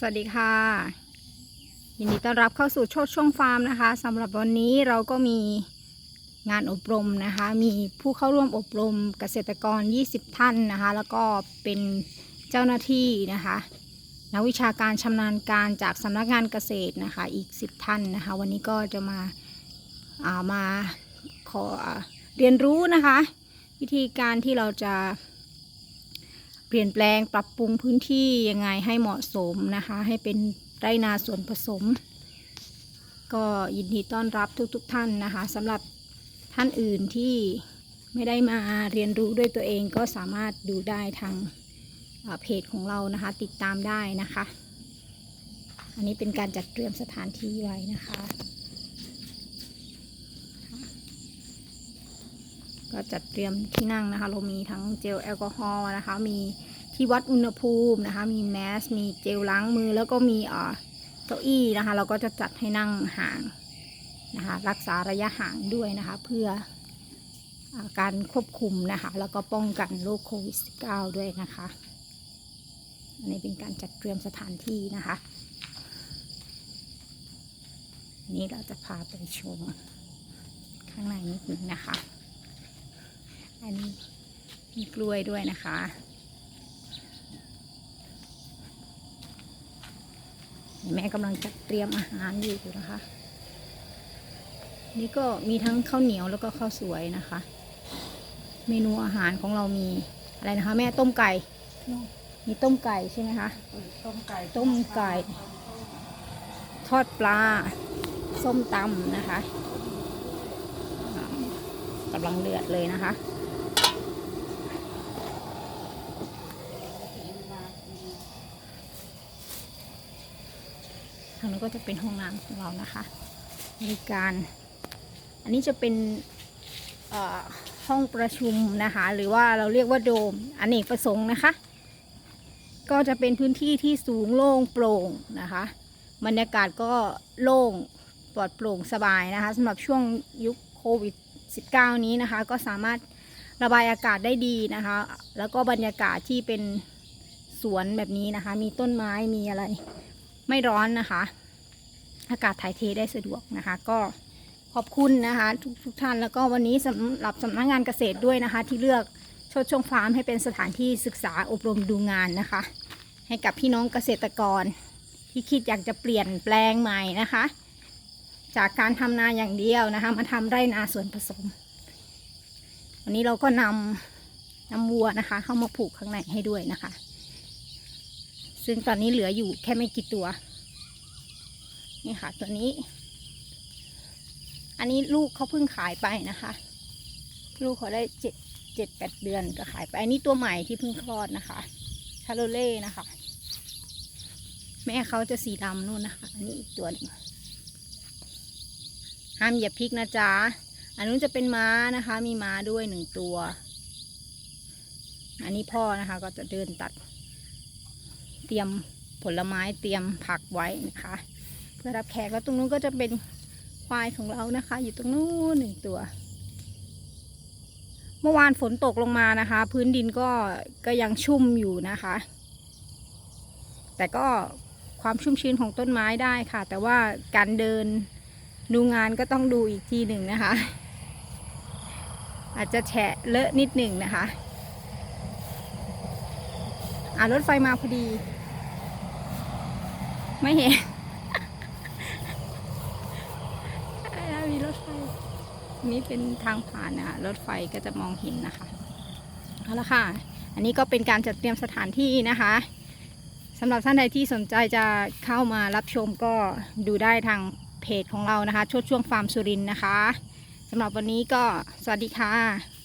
สวัสดีค่ะ ยินดีต้อนรับเข้าสู่โชดช่วงฟาร์มนะคะสำหรับวันนี้เราก็มีงานอบรมนะคะ มีผู้เข้าร่วมอบรมเกษตรกร 20 ท่านนะคะ แล้วก็เป็นเจ้าหน้าที่นะคะนักวิชาการชำนาญการจากสำนักงานเกษตรนะคะ อีก 10 ท่านนะคะ วันนี้ก็จะมาามาขอเรียนรู้นะคะ วิธีการที่เราจะ เปลี่ยนแปลงปรับปรุงพื้นที่ยังไงให้เหมาะสมนะคะ ให้เป็นไรนาส่วนผสม ก็ยินดีต้อนรับทุกๆทท่านนะคะสำหรับท่านอื่นที่ไม่ได้มาเรียนรู้ด้วยตัวเองก็สามารถดูได้ทางเพจของเรานะคะ ติดตามได้นะคะ อันนี้เป็นการจัดเตรียมสถานที่ไว้นะคะ ก็จัดเตรียมที่นั่งนะคะ เรามีทั้งเจลแอลกอฮอล์นะคะ มีที่วัดอุณหภูมินะคะ มีแมส มีเจลล้างมือ แล้วก็มีเอ่อเก้าอี้นะคะ เราก็จะจัดให้นั่งห่างนะคะ รักษาระยะห่างด้วยนะคะ เพื่ออการควบคุมนะคะ แล้วก็ป้องกันโรคโควิด -19 ด้วยนะคะ อันนี้เป็นการจัดเตรียมสถานที่นะคะ นี่เราจะพาไปชมข้างในนิดนึงนะคะ อันนี้มีกล้วยด้วยนะคะ แม่กำลังจัดเตรียมอาหารอยู่นะคะ นี่ก็มีทั้งข้าวเหนียวแล้วก็ข้าวสวยนะคะ เมนูอาหารของเรามีอะไรนะคะ แม่ต้มไก่ มีต้มไก่ใช่ไหมคะ ต้มไก่ ต้มไก่ ทอดปลา ส้มตำนะคะอ่ากำลังเดือดเลยนะคะางนั้นก็จะเป็นห้องน้ำของเรานะคะบริการ อันนี้จะเป็นห้องประชุมนะคะ หรือว่าเราเรียกว่าโดมอเนกประสงค์นะคะ ก็จะเป็นพื้นที่ที่สูงโล่งโปร่งนะคะ บรรยากาศก็โล่งปลอดโปร่งสบายนะคะสำหรับช่วงยุคโควิด -19 นี้นะคะ ก็สามารถระบายอากาศได้ดีนะคะ แล้วก็บรรยากาศที่เป็นสวนแบบนี้นะคะ มีต้นไม้มีอะไร ไม่ร้อนนะคะ อากาศถ่ายเทได้สะดวกนะคะ ก็ขอบคุณนะคะทุกทุกท่านแล้วก็วันนี้สำหรับสำนักงานเกษตรด้วยนะคะ ที่เลือกชดช่วงฟาร์มให้เป็นสถานที่ศึกษาอบรมดูงานนะคะ ให้กับพี่น้องเกษตรกร ที่คิดอยากจะเปลี่ยนแปลงใหม่นะคะ จากการทำนาอย่างเดียวนะคะ มาทำไร่นาส่วนผสม วันนี้เราก็นำนำวัวนะคะ เข้ามาผูกข้างในให้ด้วยนะคะ ซึ่งตอนนี้เหลืออยู่แค่ไม่กี่ตัว นี่ค่ะตัวนี้ อันนี้ลูกเขาเพิ่งขายไปนะคะ ลูกเขาได้เจ็ดเจ็ดแปดเดือนก็ขายไป อันนี้ตัวใหม่ที่เพิ่งคลอดนะคะ ชาโลเล่นะคะ แม่เขาจะสีดำนู่นนะคะ อันนี้อีกตัวหนึงห้ามเหยียบพริกนะจ๊ะ อันนู้นจะเป็นม้านะคะ มีม้าด้วยหนึ่งตัว อันนี้พ่อนะคะก็จะเดินตัด เตรียมผลไม้เตรียมผักไว้นะคะ เพื่อรับแขกแล้วตรงนู้นก็จะเป็นควายของเรานะคะ อยู่ตรงนู้นหนึ่งตัว เมื่อวานฝนตกลงมานะคะ พื้นดินก็ก็ยังชุ่มอยู่นะคะ แต่ก็ความชุ่มชื้นของต้นไม้ได้ค่ะ แต่ว่าการเดินดูงานก็ต้องดูอีกทีหนึ่งนะคะ อาจจะแฉะเลอะนิดหนึ่งนะคะ อ่ารถไฟมาพอดี ไม่เห็นมีรถไฟ นี่เป็นทางผ่านนะรถไฟก็จะมองเห็นนะคะเอาละค่ะ อันนี้ก็เป็นการจัดเตรียมสถานที่นะคะสำหรับท่านใดที่สนใจจะเข้ามารับชมก็ดูได้ทางเพจของเรานะคะชดช่วงฟาร์มสุรินทร์นะคะสำหรับวันนี้ก็สวัสดีค่ะ